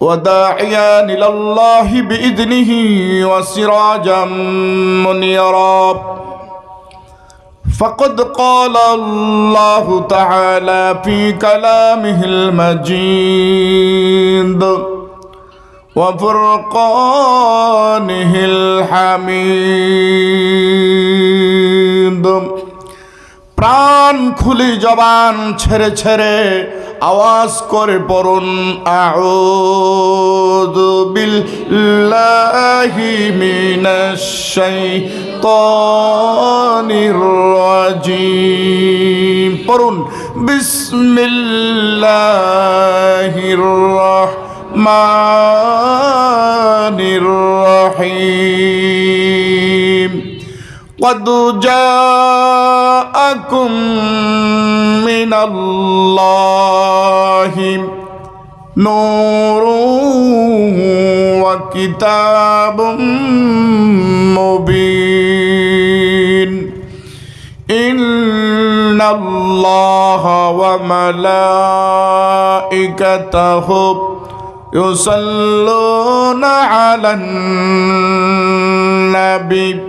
وداعيا إلى الله بإذنه وسراجا منيرا فقد قال الله تعالى في كلامه المجيد وفرقانه الحميد প্রাণ খুলি জবান ছেড়ে ছেড়ে আওয়াজ করে পড়ুন আউযু বিল্লাহি মিনাশ শাইতানির রাজিম। পড়ুন বিসমিল্লাহির রহমানির রহিম। قد جاءكم من الله نور وكتاب مبين. إن الله وملائكته يصلون على النبي.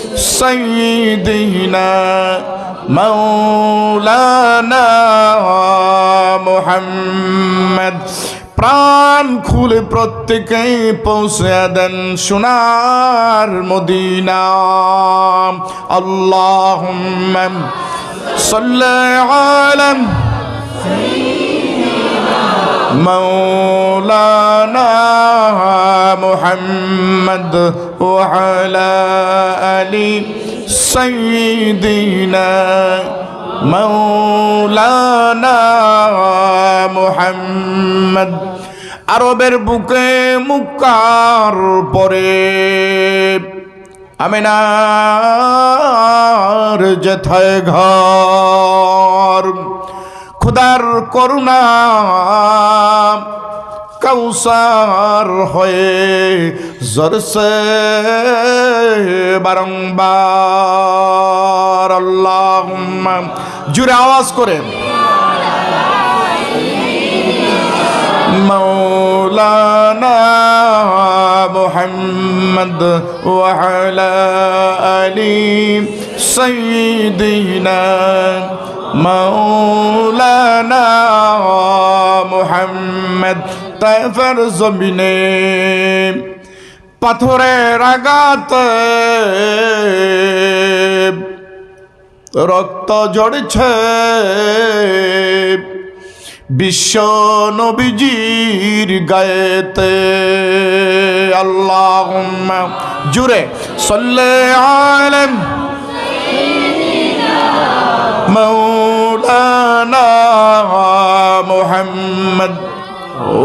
سيدنا مولانا محمد প্রাণ খুলে প্রত্যেকেই পৌঁছে দেন সোনার মদিনা আল্লাহ সাল্লাম مولانا محمد وعلى آل سيدنا مولانا محمد আরবের বুকে মুক্কার পরে আমিনার যেথায় ঘর খুদার করুণা কাউসার হয়ে জরসে বারংবার। আল্লাহ জুড়ে আওয়াজ করে মৌলানা মোহাম্মদ ওয়ালা আলী সঈদিনা মৌলানা মোহাম্মদ তাইফের জমিনে পাথরের আঘাতে রক্ত ঝরছে। বিশ্ব নবীজির গায়েতে আল্লাহ জুড়ে সল্লে আলম মৌলানা মোহাম্মদ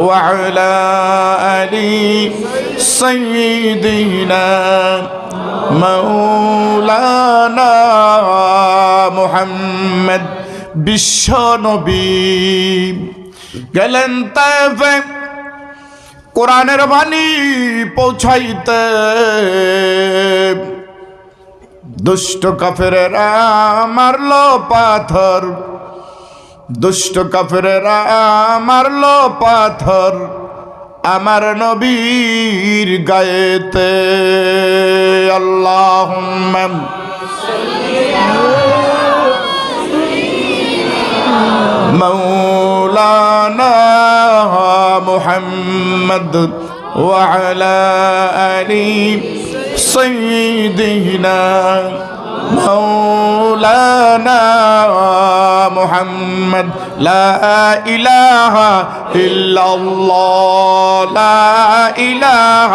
وعلى آل سيدنا مولانا محمد বিশ্ব নবী গেলেন তাইফে কোরআনের বাণী পৌঁছাইতে দুষ্ট কাফেরেরা মারলো পাথর দুষ্ট কাফেরেরা মারলো পাথর আমার নবীর গায়েতে আল্লাহ مولانا محمد وعلى آل سيدنا مولانا محمد لا إله إلا الله لا إله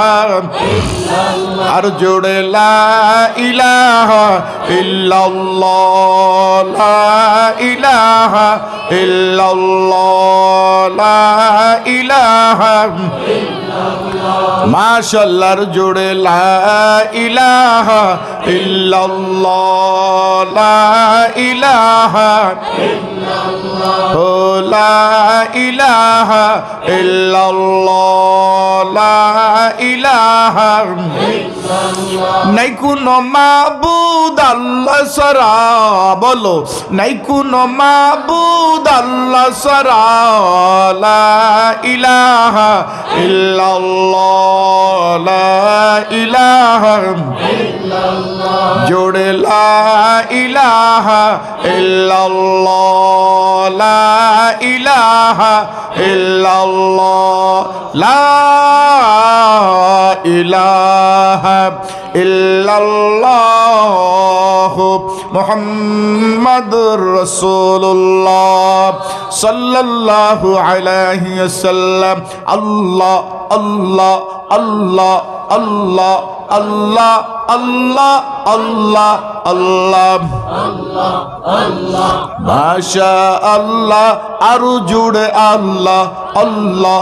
أرجو لا إله إلا الله لا إله إلا الله لا إله মাশাল্লাহর জোড়ে লা ইলাহা ইল্লাল্লাহ নাই কোনো মাবুদ আল্লাহ সারা, বলো। নাই কোনো মাবুদ আল্লাহ সারা, লা ইলাহা ইল্লাল্লাহ, লা ইলাহা ইল্লাল্লাহ। জোড়ে লা ইলাহা ইল্লাল্লাহ, লা ইলাহা ইল্লাল্লাহ। লা ইলাহা ইল্লাল্লাহ মুহাম্মাদুর রাসূলুল্লাহ সাল্লাল্লাহু আলাইহি ওয়াসাল্লাম। আল্লাহ আল্লাহ আল্লাহ আল্লাহ আল্লাহ আল্লাহ আল্লাহ আল্লাহ। মাশা আল্লাহ আরও জুড়ে আল্লাহ আল্লাহ।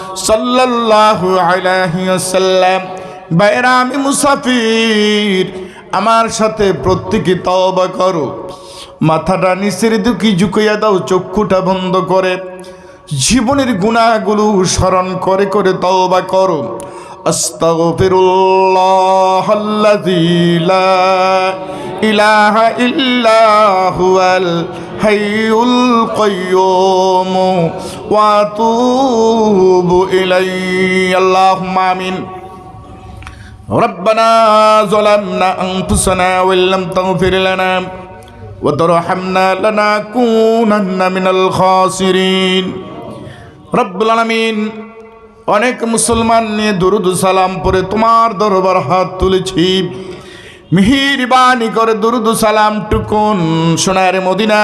সাল্লাল্লাহু আলাইহি ওয়াসাল্লাম। বাইরা আমি মুসাফির, আমার সাথে প্রত্যেকে তওবা করো। মাথাটা নিচের দিকে ঝুঁকিয়ে দাও, চক্ষুটা বন্ধ করে। জীবনের গুণাগুলো স্মরণ করে করে তওবা করো। أستغفر الله الذي لا إله إلا هو الحي القيوم وأتوب إليه اللهم آمين ربنا ظلمنا أنفسنا وإن لم تغفر لنا وترحمنا لنكونن من الخاسرين رب العالمين অনেক মুসলমান নিয়ে দুরুদ সালাম পরে তোমার দরবার হাত তুলেছি। মিহিরবানি করে দুরুদ সালাম টুকুন সোনার মদিনা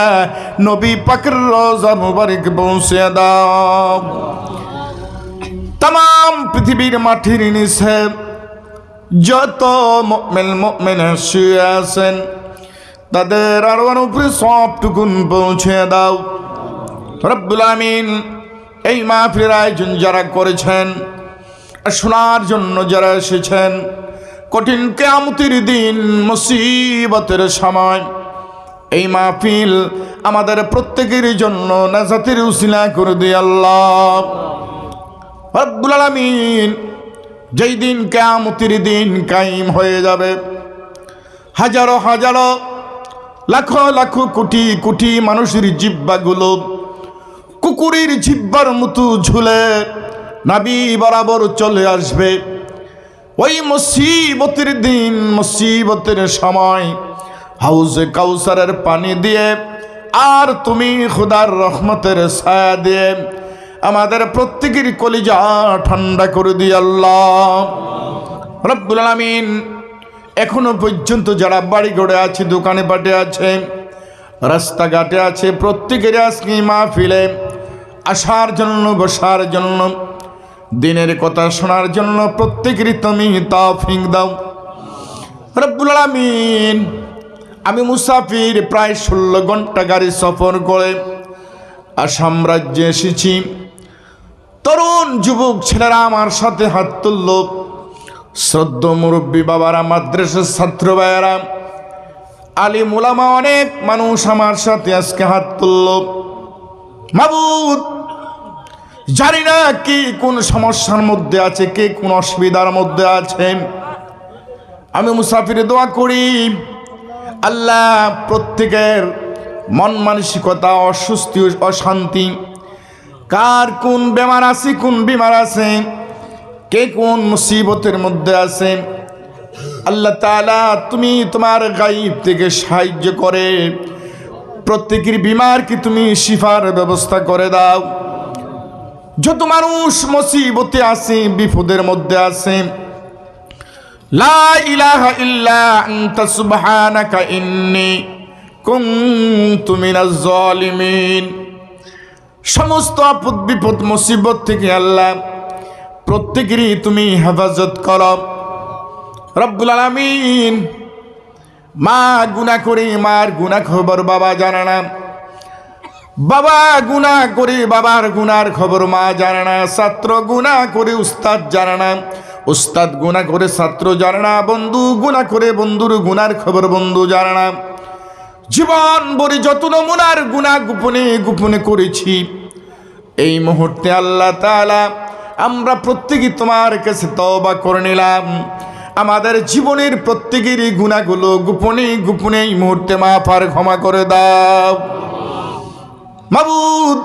নবী পাকের রোজা মুবারক পৌঁছে দাও। তাম পৃথিবীর মাটির নিচে যত মেল মেল শুয়ে আছেন, তাদের আর উপরে সবটুকুন পৌঁছে দাও। রব্বুল আমিন এই মাহফিলের আয়োজন যারা করেছেন, শোনার জন্য যারা এসেছেন, কঠিন কেয়ামতির দিন, মুসিবতের সময়, এই মাহফিল আমাদের প্রত্যেকের জন্য নাজাতের উসিলা করে দিয়ে আল্লাহ। রব্বুল আলামিন যেই দিন কেয়ামতির দিন কায়েম হয়ে যাবে, হাজারো হাজারো লাখো লাখো কোটি কোটি মানুষের জিব্বাগুলো কুকুরের জিব্বার মতো ঝুলে নাবি বরাবর চলে আসবে। ওই মুসিবতের দিন, মুসিবতের সময় হাউজে কাউসারের পানি দিয়ে, আর তুমি খুদার রহমতের ছায়া দিয়ে আমাদের প্রত্যেকের কলিজা ঠান্ডা করে দিয়ে আল্লাহ। রব্বুল আলামিন, এখনও পর্যন্ত যারা বাড়ি ঘরে আছে দোকানে পাটে আছে, রাস্তাঘাটে আছে, প্রত্যেকের আজকে মাহফিলে আসার জন্য, বসার জন্য, দিনের কথা শোনার জন্য প্রত্যেকেরই তুমি তৌফিক দাও। রব্বুল আলামিন, আমি মুসাফির প্রায় ষোলো ঘণ্টা গাড়ি সফর করে আসাম রাজ্যে এসেছি। তরুণ যুবক ছেলেরা আমার সাথে হাত তুলল। শ্রদ্ধ মুরব্বী বাবারা, মাদ্রাসার ছাত্র ভাইয়ারা আলী মুলামা অনেক মানুষ আমার সাথে আজকে হাত তুলল। মাবুদ জানি না কি কোন সমস্যার মধ্যে আছে, কে কোন অসুবিধার মধ্যে আছে। আমি মুসাফিরে দোয়া করি, আল্লাহ প্রত্যেকের মন মানসিকতা, অস্বস্তি, অশান্তি, কার কোন বেমার আছে, কোন বিমার আছে, কে কোন মুসিবতের মধ্যে আছে, আল্লাহ তাআলা তুমি তোমার গাইব থেকে সাহায্য করে, প্রত্যেকের বিমার কি তুমি শিফার ব্যবস্থা করে দাও। যত মানুষ মুসিবতে আছে, বিপদের মধ্যে আছে, লা ইলাহা ইল্লা সমস্ত আপদ বিপদ, মুসিবত থেকে আল্লাহ প্রত্যেকেরই তুমি হেফাজত করো। রব্বুল আলামিন, মা গুনা করে মার গুনা খবর বাবা জানে না। বাবা গুনা করে, বাবার গুনার খবর মা জানে না, ছাত্র গুনা করে উস্তাদ জানে না। উস্তাদ গুনা করে ছাত্র জানে না, বন্ধু গুনা করে বন্ধুর গুনার খবর বন্ধু জানে না। জীবন বড়ি যত নমুনার গুণা গোপনে গোপনে করেছি। এই মুহূর্তে আল্লাহ তাআলা আমরা প্রত্যেকে তোমার কাছে তওবা করে নিলাম। আমাদের জীবনের প্রত্যেকেরই গুণাগুলো গোপনে গোপনে এই মুহূর্তে মাফার ক্ষমা করে দাও। মাবুদ,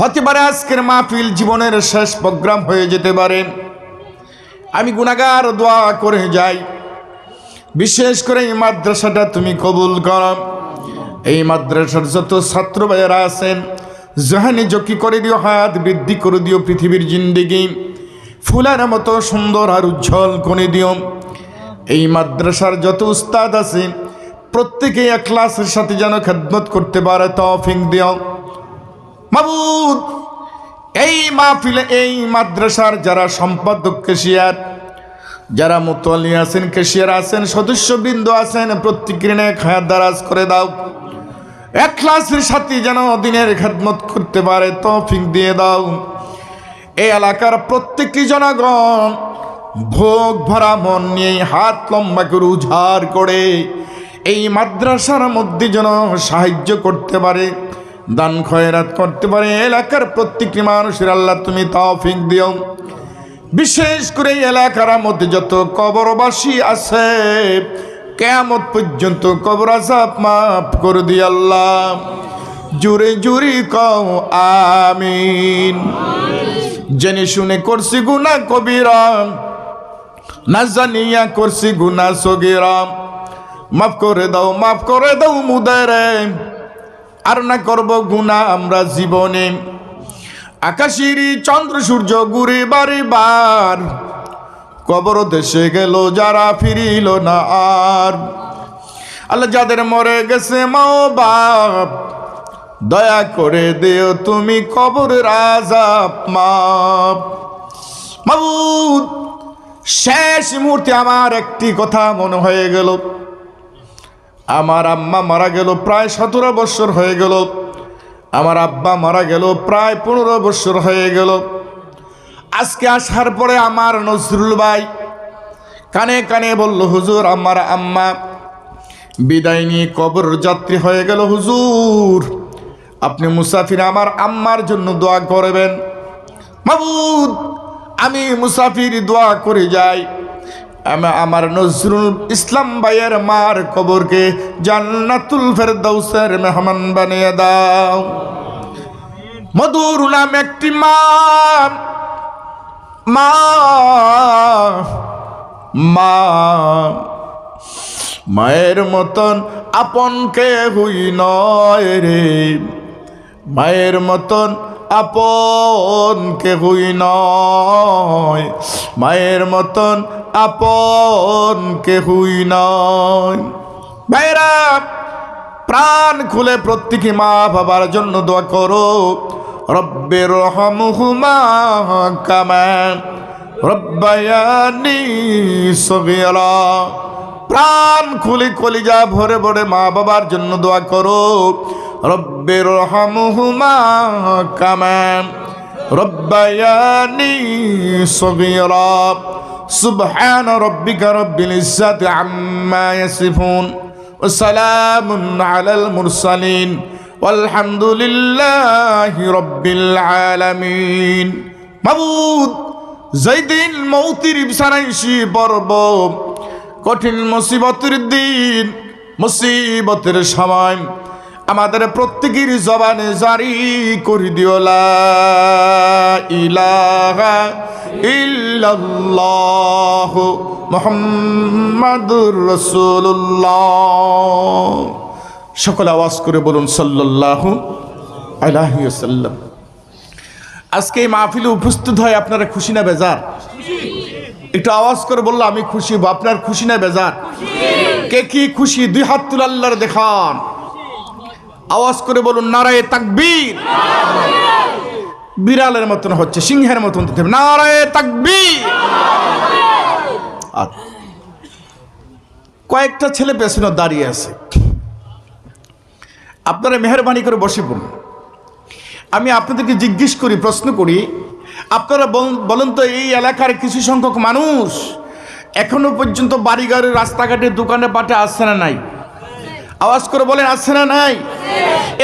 হতে পারে আজকের মাহফিল জীবনের শেষ প্রোগ্রাম হয়ে যেতে পারে। আমি গুণাগার দোয়া করে যাই। বিশেষ করে এই মাদ্রাসাটা তুমি কবুল করো। এই মাদ্রাসার যত ছাত্র ভাইয়েরা আছেন, জাহানি জকি করে দিও, হাত বৃদ্ধি করে দিও, পৃথিবীর জিন্দিগি ফুলের মতো সুন্দর আর উজ্জ্বল করে দিও। এই মাদ্রাসার যত উস্তাদ আছে প্রত্যেকে এক ক্লাসের সাথে যেন খেদমত করতে পারে, তফিক দিও। মাবুদ, এই মাহফিলে, এই মাদ্রাসার যারা সম্পাদক, কেশিয়ার, যারা মুতলি আছেন, কেশিয়ার আছেন, সদস্যবৃন্দ আছেন, প্রত্যেকের খায়াত দারাজ করে দাও। এক ক্লাসের সাথে যেন দিনের খেদমত করতে পারে, তৌফিক দিয়ে দাও। এই এলাকার প্রত্যেকটি জনগণ ভোগ, ভরা মন নিয়ে হাত লম্বা করে উজাড় করে এই মাদ্রাসার মধ্যে যেন সাহায্য করতে পারে, দান খয়রাত করতে পারে, এলাকার প্রত্যেকটি মানুষের আল্লাহ তুমি তাও তৌফিক দিও। বিশেষ করে এলাকার মধ্যে যত কবরবাসী আছে কেমত পর্যন্ত কবর আজাব মাফ করে দি আল্লাহ। জুড়ে জুড়ি কও, আমিন। জেনে শুনে করছি গুনা কবিরাম না জানিয়া করছি গুনা সগিরাম মাফ করে দাও, মাফ করে দাও মুদারে। আর না করব গুনা আমরা জীবনে। আকাশেরই চন্দ্র, সূর্য ঘুরে বারে বার। কবর দেশে গেল, যারা ফিরিল না আর। আল্লাহ যাদের মরে গেছে মাও বাপ, দয়া করে দেও তুমি কবর রাজাপ মাপ। মাবুদ, শেষ মুহূর্তে আমার একটি কথা মনে হয়ে গেল। আমার আম্মা মারা গেল প্রায় সতেরো বছর হয়ে গেল। আমার আব্বা মারা গেল প্রায় পনেরো বছর হয়ে গেল। আজকে আসার পরে আমার নজরুল ভাই কানে কানে বলল, হুজুর, আমার আম্মা বিদায় নিয়ে কবর যাত্রী হয়ে গেল, হুজুর। আপনি মুসাফির আমার আম্মার জন্য দোয়া করবেন। মাবুদ, আমি মুসাফির দোয়া করে যাই। আমার নজরুল ইসলাম ভাইয়ের মার কবরকে জান্নাতুল ফেরদৌসের মেহমান বানিয়ে দাও। মধুর নাম একটি মা মা মা। মায়ের মতন আপনকে হুই নয় রে। মায়ের মতন আপন কে হুই নয়। মায়ের মতন আপন কে হুই নয়। ভাইরা প্রাণ খুলে প্রত্যেকে মা বাবার জন্য দোয়া করো। রব্বের রহমহুমা কামা রব্বায়ানি সগীরা। প্রাণ খুলি কলিজা ভরে ভরে মা বাবার জন্য দোয়া করো। রব্বের রহমহুমা কামা রব্বায়ানি সগীরা سبحان ربك رب العزة عما يصفون وسلام على المرسلين والحمد لله رب العالمين মাবুদ যেদিন মৌতির বিছানাইছি পর্ব কঠিন মুসিবতের দিন মুসিবতের সময় আমাদের প্রত্যেকের জবানে জারি করে দিও লা ইলাহা ইল্লাল্লাহ মুহাম্মাদুর রাসূলুল্লাহ। সকল আওয়াজ করে বলুন আলাইহি ওয়াসাল্লাম। আজকে এই মাহফিলে উপস্থিত হয় আপনারা খুশি না বেজার? একটু আওয়াজ করে বলল আমি খুশি আপনার খুশি না বেজার? কে কি খুশি? দুই হাত তুলে আল্লাহর দেখান। আওয়াজ করে বলুন, নারায় তাকবীর। বিড়ালের মতন হচ্ছে, সিংহের মতন নারায় তাকবীর। কয়েকটা ছেলে পেছনে দাঁড়িয়ে আছে। আপনারা মেহরবানি করে বসে পড়ুন। আমি আপনাদেরকে জিজ্ঞেস করি, প্রশ্ন করি, আপনারা বল- বলেন তো, এই এলাকার কিছু সংখ্যক মানুষ এখনও পর্যন্ত বাড়িঘরের রাস্তাঘাটে, দোকানে, পাটে আসছে না নাই? আওয়াজ করে বলেন, আসছে না নাই?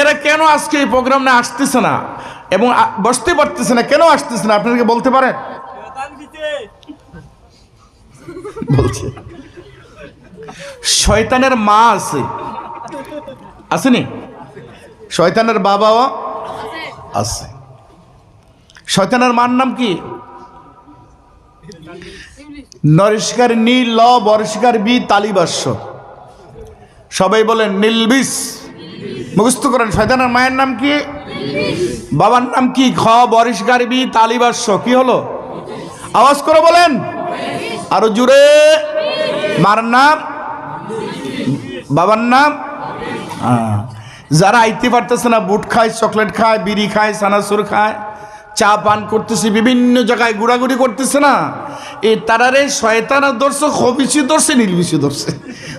এরা কেন আজকে এই প্রোগ্রাম আসতেছে না? এবং বসতে পারতেছে না, কেন আসতেছে না? আপনাদেরকে বলতে পারেন? বলছে। শয়তানের মা আছে। আসেনি? শয়তানের বাবাও আছে। শয়তানের মার নাম কি? নরিষ্কার নীল, ল বরিষ্কার বি, তালিবাস্য। সবাই বলেন নীলবিস মুখস্থ করেন শয়তানের মায়ের নাম কি? বাবার নাম কি? খ বরিশ বি তালিবাস্য কি হলো? আওয়াজ করে বলেন। আরও জুড়ে মার নাম? বাবার নাম? আহ, যারা আইতে পারতেছে না বুট খায় চকলেট খায় বিড়ি খায় সানাসুর খায় চা পান করতেছে বিভিন্ন জায়গায় ঘোরাঘুরি করতেছে না। এই তারারে শয়তানা ধরছে খবিসি ধরছে নীলবিসি ধরছে।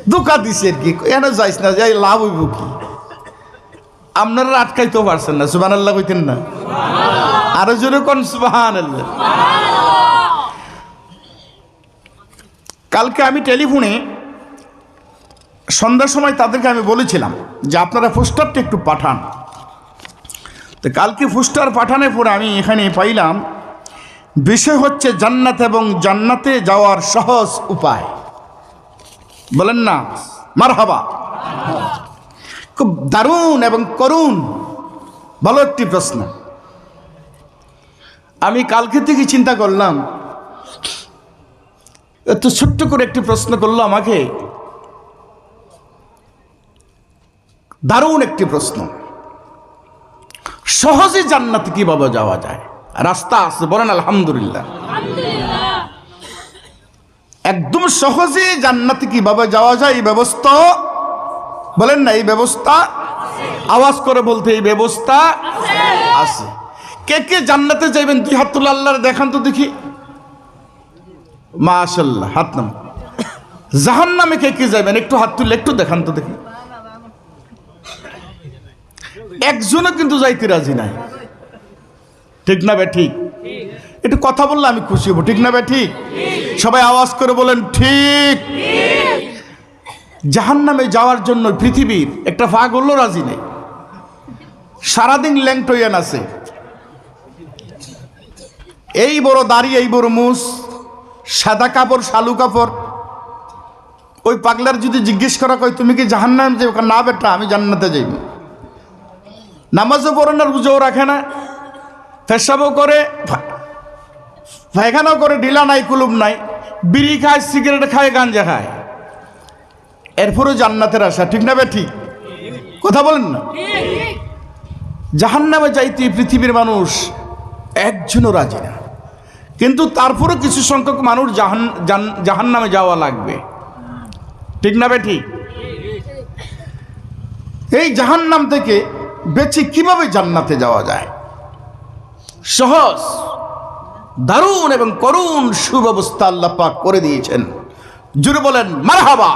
দোকা দিছে আর কি। এন যাইস না যাই লাভ হইব কি? আপনারা আটকাইতেও পারছেন না সুবান আল্লাহ কইতেন না। আরও জোরে কোন সুবাহান আল্লাহ কালকে আমি টেলিফোনে সন্ধ্যার সময় তাদেরকে আমি বলেছিলাম যে আপনারা পোস্টারটা একটু পাঠান। তো কালকে পোস্টার পাঠানোর পরে আমি এখানে পাইলাম, বিষয় হচ্ছে জান্নাত এবং জান্নাতে যাওয়ার সহজ উপায়। বলেন না মার হাবা খুব দারুণ এবং করুণ। ভালো একটি প্রশ্ন। আমি কালকে থেকে চিন্তা করলাম, এত ছোট্ট করে একটি প্রশ্ন করল আমাকে। দারুণ একটি প্রশ্ন। সহজে জান্নাতে কীভাবে যাওয়া যায়? রাস্তা আছে, বলেন আলহামদুলিল্লাহ। একদম সহজে জান্নাতে কীভাবে যাওয়া যায় এই ব্যবস্থা বলেন না, এই ব্যবস্থা? আওয়াজ করে বলতে এই ব্যবস্থা আছে। কে কে জান্নাতে যাইবেন? দুই হাত তুলে আল্লাহর দেখান তো দেখি। মাশাল্লাহ হাত নাম। জাহান নামে কে কে যাবেন একটু হাত তুললে একটু দেখান তো দেখি। একজনও কিন্তু যাইতে রাজি নাই। ঠিক না বে, ঠিক? একটু কথা বললে আমি খুশি হব, ঠিক না বে, ঠিক? সবাই আওয়াজ করে বলেন, ঠিক। জাহান নামে যাওয়ার জন্য পৃথিবীর একটা হলো রাজি নেই। সারাদিন ল্যাংটইয়ান আছে এই বড় দাড়ি, এই বড় মুস, সাদা কাপড়, শালু কাপড়। ওই পাগলার যদি জিজ্ঞেস করা কয়, তুমি কি জাহান্নাম যে না বেটা, আমি জান্নাতে যাইব। নামাজও পড়ে না, রুজোও রাখে না পেশাবও করে পায়খানাও করে, ঢিলা নাই কুলুম নাই। বিড়ি খায়, সিগারেট খায়, গাঞ্জা খায়। এরপরও জান্নাতের আশা, ঠিক না বে ঠিক কথা বলেন না? জাহান্নামে যাইতে পৃথিবীর মানুষ একজনও রাজি না। কিন্তু তারপরও কিছু সংখ্যক মানুষ জাহান জাহান্নামে যাওয়া লাগবে। ঠিক না বে ঠিক এই জাহান্নাম থেকে বেঁচে কীভাবে জান্নাতে যাওয়া যায়? সহজ, দারুণ এবং করুণ সুব্যবস্থা আল্লাহ পাক করে দিয়েছেন। জুড়ে বলেন, মারহাবা।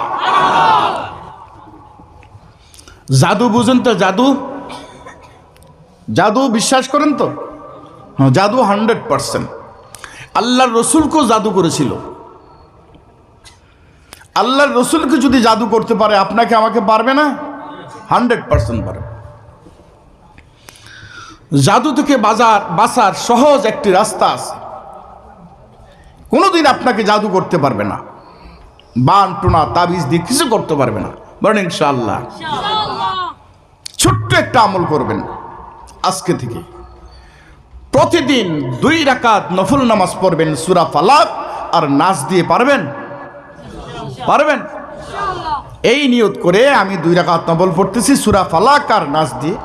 জাদু বুঝেন তো, জাদু? জাদু বিশ্বাস করেন তো? হ্যাঁ জাদু হান্ড্রেড পারসেন্ট। আল্লাহর রসুলকেও জাদু করেছিল। আল্লাহর রসুলকে যদি জাদু করতে পারে, আপনাকে আমাকে পারবে না? হান্ড্রেড পারসেন্ট পারে জাদু থেকে বাজার বাঁচার সহজ একটি রাস্তা আছে। কোনোদিন আপনাকে জাদু করতে পারবে না। বান টোনা তাবিজ দিয়ে কিছু করতে পারবে না। বলেন ইনশাল্লাহ ছোট্ট একটা আমল করবেন আজকে থেকে। প্রতিদিন দুই রাকাত নফল নামাজ পড়বেন সুরা ফালাক, আর নাচ দিয়ে পারবেন? পারবেন? এই নিয়ত করে আমি দুই রাকাত নফল পড়তেছি সুরা ফালাক আর নাচ দিয়ে।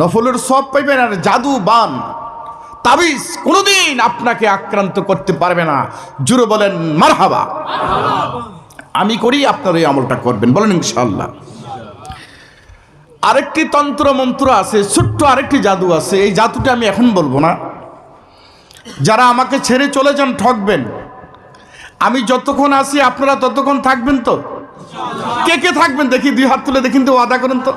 নফলের সব পাইবেন আর জাদু বান। তাবিজ কোনোদিন আপনাকে আক্রান্ত করতে পারবে না। জুড়ে বলেন, মারহাবা। আমি করি আপনার এই আমলটা করবেন। বলেন ইনশাল্লাহ আরেকটি তন্ত্র, মন্ত্র আছে, ছোট্ট আরেকটি জাদু আছে। এই জাদুটা আমি এখন বলব না। যারা আমাকে ছেড়ে চলে যান, ঠকবেন। আমি যতক্ষণ আসি আপনারা ততক্ষণ থাকবেন তো? কে কে থাকবেন? দেখি, দুই হাত তুলে দেখিন তো ওয়াদা করেন তো?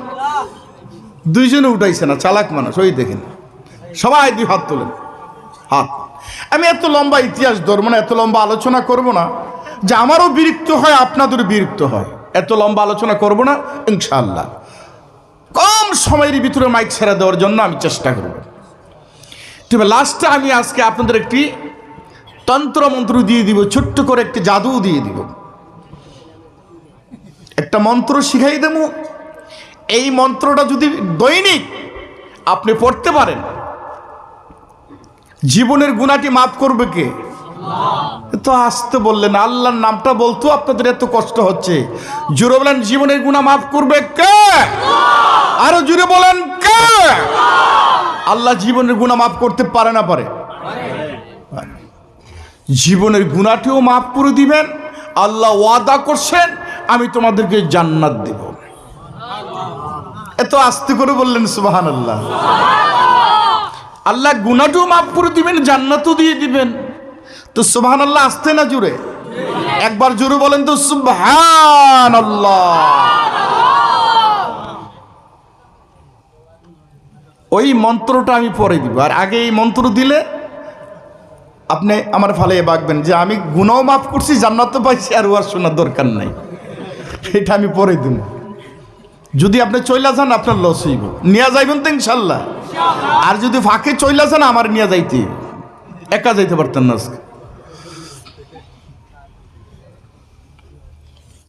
দুইজনে উঠাইছে না, চালাক মানুষ, ওই দেখেন। সবাই দুই হাত তোলেন। হাত। আমি এত লম্বা ইতিহাস ধরবো না, এত লম্বা আলোচনা করব না। যে আমারও বিরক্ত হয়, আপনাদেরও বিরক্ত হয়। এত লম্বা আলোচনা করব না, ইনশাআল্লাহ। কম সময়ের ভিতরে মাইক ছেড়ে দেওয়ার জন্য আমি চেষ্টা করব। তবে লাস্টে আমি আজকে আপনাদের একটি তন্ত্র মন্ত্র দিয়ে দিব, ছোট্ট করে একটি জাদু দিয়ে দিব। একটা মন্ত্র শিখাই দেব। এই মন্ত্রটা যদি দৈনিক আপনি পড়তে পারেন জীবনের গুণাটি মাফ করবে কে? তো আসতে বললেন, আল্লাহর নামটা বলতো আপনাদের এত কষ্ট হচ্ছে। জুড়ে বলেন, জীবনের গুণা মাফ করবে কে? আরও জুড়ে বলেন, কে? আল্লাহ জীবনের গুণা মাফ করতে পারে না পারে। জীবনের গুণাটিও মাফ করে দিবেন, আল্লাহ ওয়াদা করছেন, আমি তোমাদেরকে জান্নাত দেব। এত আস্তে করে বললেন সুবাহান আল্লাহ আল্লাহ গুণাটিও মাফ করে দিবেন, জান্নাতও দিয়ে দিবেন। তো সুবাহান আল্লাহ আসতে না জুড়ে একবার জুড়ে বলেন তো সুবহান আল্লাহ ওই মন্ত্রটা আমি পরে দিব। আর আগে এই মন্ত্র দিলে আপনি আমার ফালে বাঁকবেন যে আমি গুণাও মাফ করছি, জান্নাতও পাইছি, আর ওয়ার শোনার দরকার নাই। এটা আমি পরে দিব। যদি আপনি চইলা যান, আপনার লস হইব। নিয়ে যাইবেন তো ইনশাল্লাহ। আর যদি ফাঁকে চলে আসেন আমার নিয়ে যাইতে। একা যাইতে পারতেন না আজকে।